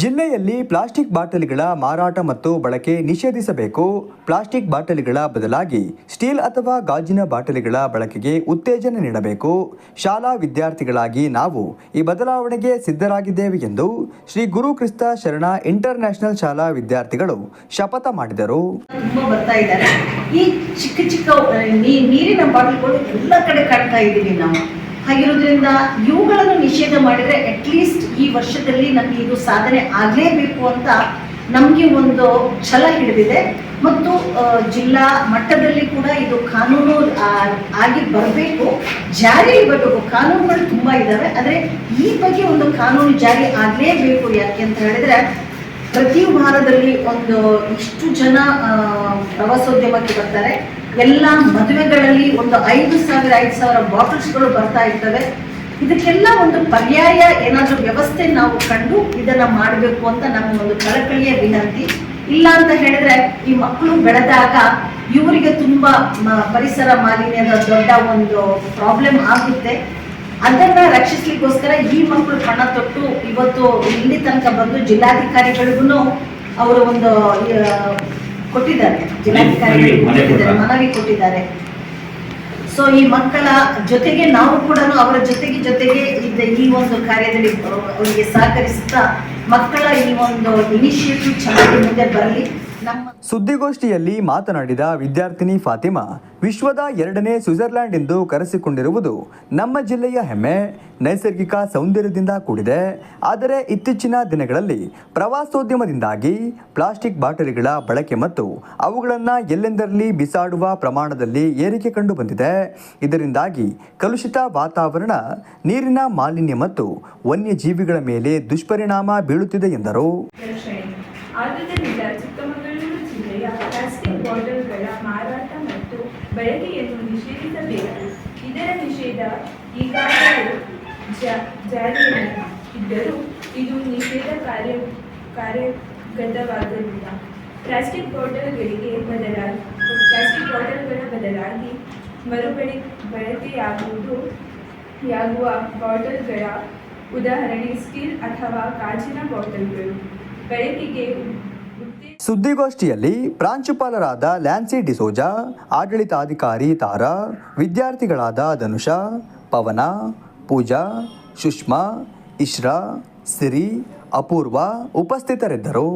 ಜಿಲ್ಲೆಯಲ್ಲಿ ಪ್ಲಾಸ್ಟಿಕ್ ಬಾಟಲಿಗಳ ಮಾರಾಟ ಮತ್ತು ಬಳಕೆ ನಿಷೇಧಿಸಬೇಕು. ಪ್ಲಾಸ್ಟಿಕ್ ಬಾಟಲಿಗಳ ಬದಲಾಗಿ ಸ್ಟೀಲ್ ಅಥವಾ ಗಾಜಿನ ಬಾಟಲಿಗಳ ಬಳಕೆಗೆ ಉತ್ತೇಜನ ನೀಡಬೇಕು. ಶಾಲಾ ವಿದ್ಯಾರ್ಥಿಗಳಾಗಿ ನಾವು ಈ ಬದಲಾವಣೆಗೆ ಸಿದ್ಧರಾಗಿದ್ದೇವೆ ಎಂದು ಶ್ರೀ ಗುರು ಕ್ರಿಸ್ತ ಶರಣ ಇಂಟರ್ ನ್ಯಾಷನಲ್ ಶಾಲಾ ವಿದ್ಯಾರ್ಥಿಗಳು ಶಪಥ ಮಾಡಿದರು. ಹಾಗಿರೋದ್ರಿಂದ ಇವುಗಳನ್ನು ನಿಷೇಧ ಮಾಡಿದ್ರೆ ಅಟ್ಲೀಸ್ಟ್ ಈ ವರ್ಷದಲ್ಲಿ ನಮಗೆ ಇದು ಸಾಧನೆ ಆಗಲೇಬೇಕು ಅಂತ ನಮಗೆ ಒಂದು ಛಲ ಹಿಡಿದಿದೆ. ಮತ್ತು ಜಿಲ್ಲಾ ಮಟ್ಟದಲ್ಲಿ ಕೂಡ ಇದು ಕಾನೂನು ಆಗಿ ಬರಬೇಕು. ಜಾರಿ ಬರಬೇಕು ಕಾನೂನುಗಳು ತುಂಬ ಇದ್ದಾವೆ ಆದರೆ ಈ ಬಗ್ಗೆ ಒಂದು ಕಾನೂನು ಜಾರಿ ಆಗಲೇಬೇಕು ಯಾಕೆ ಅಂತ ಹೇಳಿದ್ರೆ, ಪ್ರತಿ ವಾರದಲ್ಲಿ ಒಂದು ಇಷ್ಟು ಜನ ಪ್ರವಾಸೋದ್ಯಮಕ್ಕೆ ಬರ್ತಾರೆ. ಎಲ್ಲ ಮದುವೆಗಳಲ್ಲಿ ಒಂದು ಐದು ಸಾವಿರ ಐದು ಸಾವಿರ ಬಾಟಲ್ಸ್ಗಳು ಬರ್ತಾ ಇರ್ತವೆ. ಇದಕ್ಕೆಲ್ಲ ಒಂದು ಪರ್ಯಾಯ ಏನಾದರೂ ವ್ಯವಸ್ಥೆ ನಾವು ಕಂಡು ಇದನ್ನ ಮಾಡಬೇಕು ಅಂತ ನಮ್ಮ ಒಂದು ಕಳಕಳಿಯ ವಿನಂತಿ. ಇಲ್ಲ ಅಂತ ಹೇಳಿದ್ರೆ ಈ ಮಕ್ಕಳು ಬೆಳೆದಾಗ ಇವರಿಗೆ ತುಂಬಾ ಪರಿಸರ ಮಾಲಿನ್ಯದ ದೊಡ್ಡ ಒಂದು ಪ್ರಾಬ್ಲಮ್ ಆಗುತ್ತೆ. ಅದನ್ನ ರಕ್ಷಿಸ್ಲಿಕ್ಕೋಸ್ಕರ ಈ ಮಕ್ಕಳು ಪಣ ತೊಟ್ಟು ಇವತ್ತು ಇಲ್ಲಿ ತನಕ ಬಂದು ಜಿಲ್ಲಾಧಿಕಾರಿಗಳಿಗೂ ಅವರು ಒಂದು ಕೊಟ್ಟಿದ್ದಾರೆ. ಜಿಲ್ಲಾಧಿಕಾರಿಗಳು ಕೊಟ್ಟಿದ್ದಾರೆ ಮನವಿ ಕೊಟ್ಟಿದ್ದಾರೆ. ಸೊ ಈ ಮಕ್ಕಳ ಜೊತೆಗೆ ನಾವು ಕೂಡ ಅವರ ಜೊತೆಗೆ ಜೊತೆಗೆ ಇದ್ದ ಈ ಒಂದು ಕಾರ್ಯದಲ್ಲಿ, ಅವರಿಗೆ ಸಹಕರಿಸುತ್ತಾ ಮಕ್ಕಳ ಈ ಒಂದು ಇನಿಷಿಯೇಟಿವ್ ಚೆನ್ನಾಗಿ ಮುಂದೆ ಬರಲಿ. ಸುದ್ದಿಗೋಷ್ಠಿಯಲ್ಲಿ ಮಾತನಾಡಿದ ವಿದ್ಯಾರ್ಥಿನಿ ಫಾತಿಮಾ, ವಿಶ್ವದ ಎರಡನೇ ಸ್ವಿಟ್ಜರ್ಲ್ಯಾಂಡ್ ಎಂದು ಕರೆಸಿಕೊಂಡಿರುವುದು ನಮ್ಮ ಜಿಲ್ಲೆಯ ಹೆಮ್ಮೆ. ನೈಸರ್ಗಿಕ ಸೌಂದರ್ಯದಿಂದ ಕೂಡಿದೆ. ಆದರೆ ಇತ್ತೀಚಿನ ದಿನಗಳಲ್ಲಿ ಪ್ರವಾಸೋದ್ಯಮದಿಂದಾಗಿ ಪ್ಲಾಸ್ಟಿಕ್ ಬಾಟಲಿಗಳ ಬಳಕೆ ಮತ್ತು ಅವುಗಳನ್ನು ಎಲ್ಲೆಂದರಲ್ಲಿ ಬಿಸಾಡುವ ಪ್ರಮಾಣದಲ್ಲಿ ಏರಿಕೆ ಕಂಡುಬಂದಿದೆ. ಇದರಿಂದಾಗಿ ಕಲುಷಿತ ವಾತಾವರಣ, ನೀರಿನ ಮಾಲಿನ್ಯ ಮತ್ತು ವನ್ಯಜೀವಿಗಳ ಮೇಲೆ ದುಷ್ಪರಿಣಾಮ ಬೀಳುತ್ತಿದೆ ಎಂದರು. ಆದುದರಿಂದ ಚಿಕ್ಕಮಗಳೂರು ಜಿಲ್ಲೆಯ ಪ್ಲಾಸ್ಟಿಕ್ ಬಾಟಲ್ಗಳ ಮಾರಾಟ ಮತ್ತು ಬಳಕೆಯನ್ನು ನಿಷೇಧಿಸಬೇಕು. ಇದರ ನಿಷೇಧ ಈಗಾಗಲೇ ಜಾರಿಯಲ್ಲಿ ಇದ್ದರೂ ಇದು ನಿಷೇಧ ಕಾರ್ಯ, ಕಾರ್ಯಗತವಾಗಲಿಲ್ಲ. ಪ್ಲಾಸ್ಟಿಕ್ ಬಾಟಲ್ಗಳಿಗೆ ಬದಲಾಗಿ, ಪ್ಲಾಸ್ಟಿಕ್ ಬಾಟಲ್ಗಳ ಬದಲಾಗಿ ಮರುಬಳಿ, ಬಳಕೆಯಾಗುವುದು, ಯಾಗುವ ಬಾಟಲ್ಗಳ ಉದಾಹರಣೆ ಸ್ಟೀಲ್ ಅಥವಾ ಗಾಜಿನ ಬಾಟಲ್ಗಳು. ಸುದ್ದಿಗೋಷ್ಠಿಯಲ್ಲಿ ಪ್ರಾಂಶುಪಾಲರಾದ ಲ್ಯಾನ್ಸಿ ಡಿಸೋಜಾ, ಆಡಳಿತಾಧಿಕಾರಿ ತಾರಾ, ವಿದ್ಯಾರ್ಥಿಗಳಾದ ಧನುಷಾ, ಪವನ, ಪೂಜಾ, ಸುಷ್ಮಾ, ಇಶ್ರಾ, ಸಿರಿ, ಅಪೂರ್ವ ಉಪಸ್ಥಿತರಿದ್ದರು.